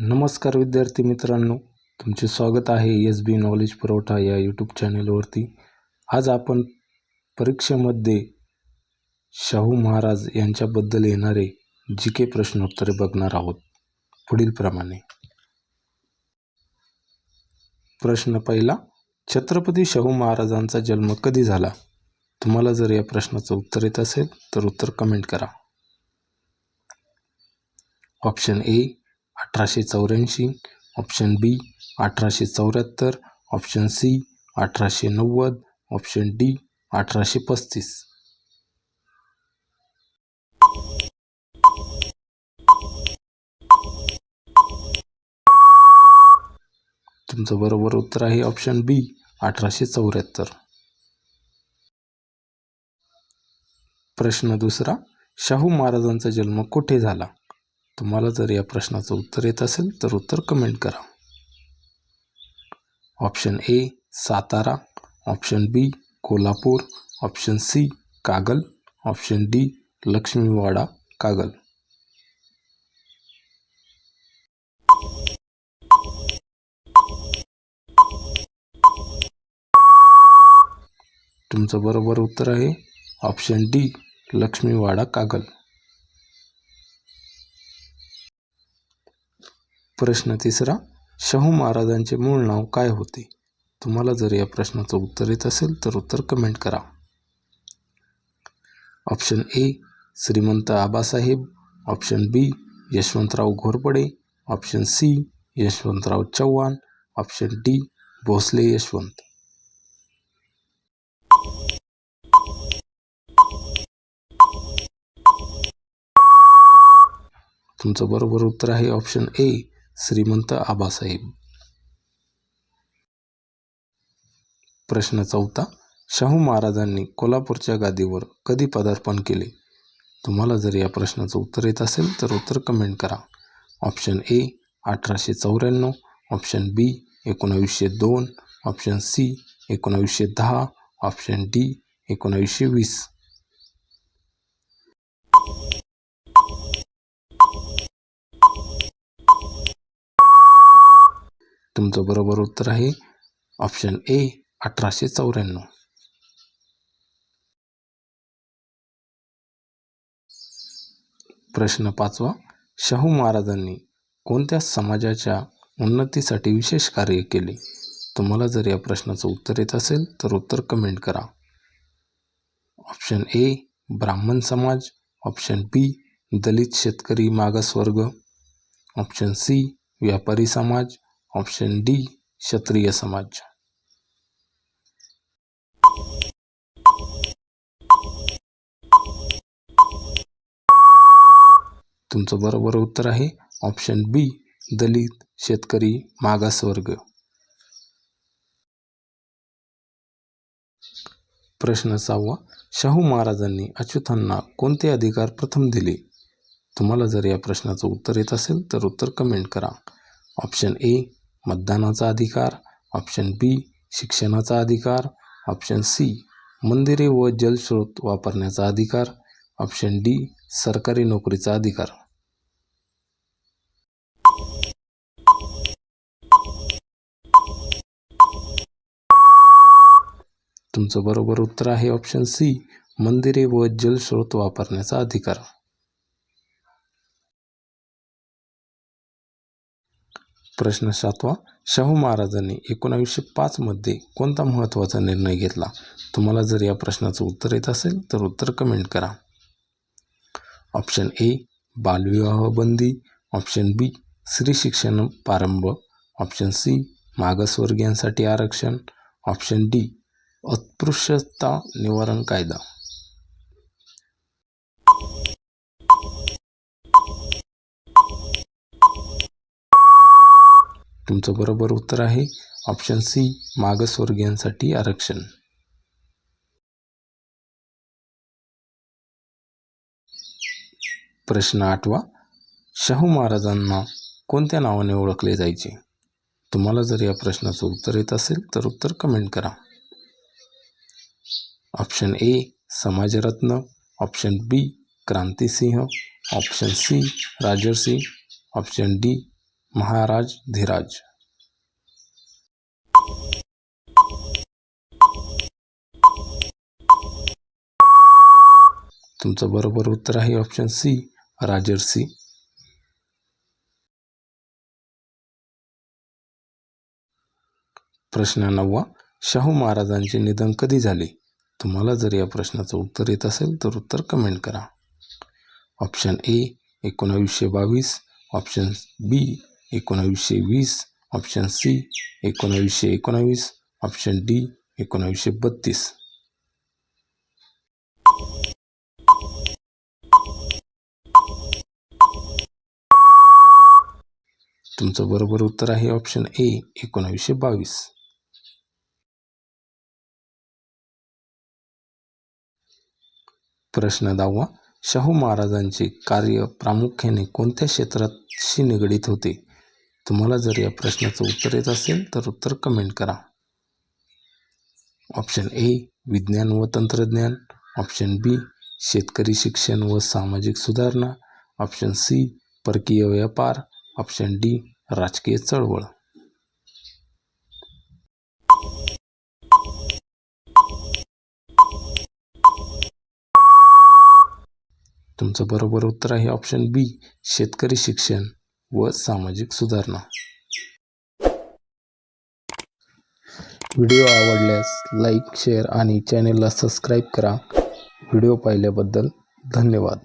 नमस्कार विद्यार्थी मित्रांनो तुमचे स्वागत आहे एस बी नॉलेज पुरवठा या यूट्यूब चॅनेलवरती. आज आपण परीक्षेमध्ये शाहू महाराज यांच्याबद्दल येणारे जी के प्रश्नोत्तरे बघणार आहोत. पुढीलप्रमाणे प्रश्न पहिला छत्रपती शाहू महाराजांचा जन्म कधी झाला? तुम्हाला जर या प्रश्नाचं उत्तर येत असेल तर उत्तर कमेंट करा. ऑप्शन ए अठराशे चौऱ्याऐंशी ऑप्शन बी अठराशे चौऱ्याहत्तर ऑप्शन सी अठराशे नव्वद ऑप्शन डी अठराशे पस्तीस. तुमचं बरोबर उत्तर आहे ऑप्शन बी अठराशे चौऱ्याहत्तर. प्रश्न दुसरा शाहू महाराजांचा जन्म कुठे झाला? तुम्हाला जर या प्रश्नाचं उत्तर येत असेल तर उत्तर कमेंट करा. Option A Satara. Option B Kolhapur. Option C Kagal. Option D Laxmiwada Kagal. तुमचं बरोबर उत्तर आहे. Option D Laxmiwada Kagal. प्रश्न तिसरा शाहू महाराजांचे मूळ नाव काय होते? तुम्हाला जर या प्रश्नाचं उत्तर येत असेल तर उत्तर कमेंट करा. Option A Shrimant Abasaheb. Option B Yashwantrao Ghorpade. Option C Yashwantrao Chavan. Option D Bhosale Yashwant. तुमचं बरोबर उत्तर आहे ऑप्शन ए श्रीमंत आबासाहेब. प्रश्न चौथा शाहू महाराजांनी कोल्हापूरच्या गादीवर कधी पदार्पण केले? तुम्हाला जर या प्रश्नाचं उत्तर येत असेल तर उत्तर कमेंट करा. ऑप्शन ए अठराशे चौऱ्याण्णव. ऑप्शन बी एकोणावीसशे दोन. ऑप्शन सी एकोणावीसशे दहा. ऑप्शन डी एकोणावीसशे वीस. तुमचं बरोबर उत्तर आहे. ऑप्शन ए अठराशे चौऱ्याण्णव. प्रश्न पाचवा. शाहू महाराजांनी कोणत्या समाजाच्या उन्नतीसाठी विशेष कार्य केले? तुम्हाला जर या प्रश्नाचं उत्तर येत असेल तर उत्तर कमेंट करा. ऑप्शन ए ब्राह्मण समाज. ऑप्शन बी दलित शेतकरी मागासवर्ग. ऑप्शन सी व्यापारी समाज. ऑप्शन डी क्षत्रिय समाज. तुमचं बरोबर उत्तर आहे ऑप्शन बी दलित शेतकरी मागासवर्ग. प्रश्न सहावा शाहू महाराजांनी अच्युतांना कोणते अधिकार प्रथम दिले? तुम्हाला जर या प्रश्नाचं उत्तर येत असेल तर उत्तर कमेंट करा. ऑप्शन ए मतदानाचा अधिकार ऑप्शन बी शिक्षणाचा अधिकार ऑप्शन सी मंदिरे व जलस्रोत वापरण्याचा अधिकार ऑप्शन डी सरकारी नोकरीचा अधिकार. तुमचं बरोबर उत्तर आहे ऑप्शन सी मंदिरे व जलस्रोत वापरण्याचा अधिकार. प्रश्न सातवा शाहू महाराजांनी एकोणावीसशे पाचमध्ये कोणता महत्त्वाचा निर्णय घेतला? तुम्हाला जर या प्रश्नाचं उत्तर येत असेल तर उत्तर कमेंट करा. ऑप्शन ए बालविवाह बंदी. ऑप्शन बी स्त्री शिक्षण प्रारंभ. ऑप्शन सी मागासवर्गीयांसाठी आरक्षण. ऑप्शन डी अस्पृश्यता निवारण कायदा. तुमचं बरोबर उत्तर आहे. ऑप्शन सी मागासवर्गीयांसाठी आरक्षण. प्रश्न आठवा. शाहू महाराजांना कोणत्या नावाने ओळखले जायचे? तुम्हाला जर या प्रश्नाचं उत्तर येत असेल तर उत्तर कमेंट करा. Option A Samajratna. Option B Krantisinh. Option C Rajarshi. Option D Maharaj Dhiraj. तुमचं बरोबर उत्तर आहे ऑप्शन सी राजर्षी. प्रश्न नववा शाहू महाराजांचे निधन कधी झाले? तुम्हाला जर या प्रश्नाचं उत्तर येत असेल तर उत्तर कमेंट करा. ऑप्शन ए एकोणावीसशे बावीस. ऑप्शन बी एकोणावीसशे वीस ऑप्शन सी एकोणावीसशे एकोणावीस ऑप्शन डी एकोणावीसशे बत्तीस तुमचं बरोबर उत्तर आहे ऑप्शन ए एकोणावीसशे बावीस. प्रश्न दहावा शाहू महाराजांचे कार्य प्रामुख्याने कोणत्या क्षेत्राशी निगडीत होते? तुम्हाला जर या प्रश्नाचं उत्तर येत असेल तर उत्तर कमेंट करा. ऑप्शन ए विज्ञान व तंत्रज्ञान. ऑप्शन बी शेतकरी शिक्षण व सामाजिक सुधारणा. ऑप्शन सी परकीय व्यापार. ऑप्शन डी राजकीय चळवळ. तुमचं बरोबर उत्तर आहे ऑप्शन बी शेतकरी शिक्षण. व सामाजिक सुधारणा. व्हिडिओ आवडल्यास लाईक शेअर आणि चॅनेलला सबस्क्राईब करा. व्हिडिओ पाहिल्याबद्दल धन्यवाद.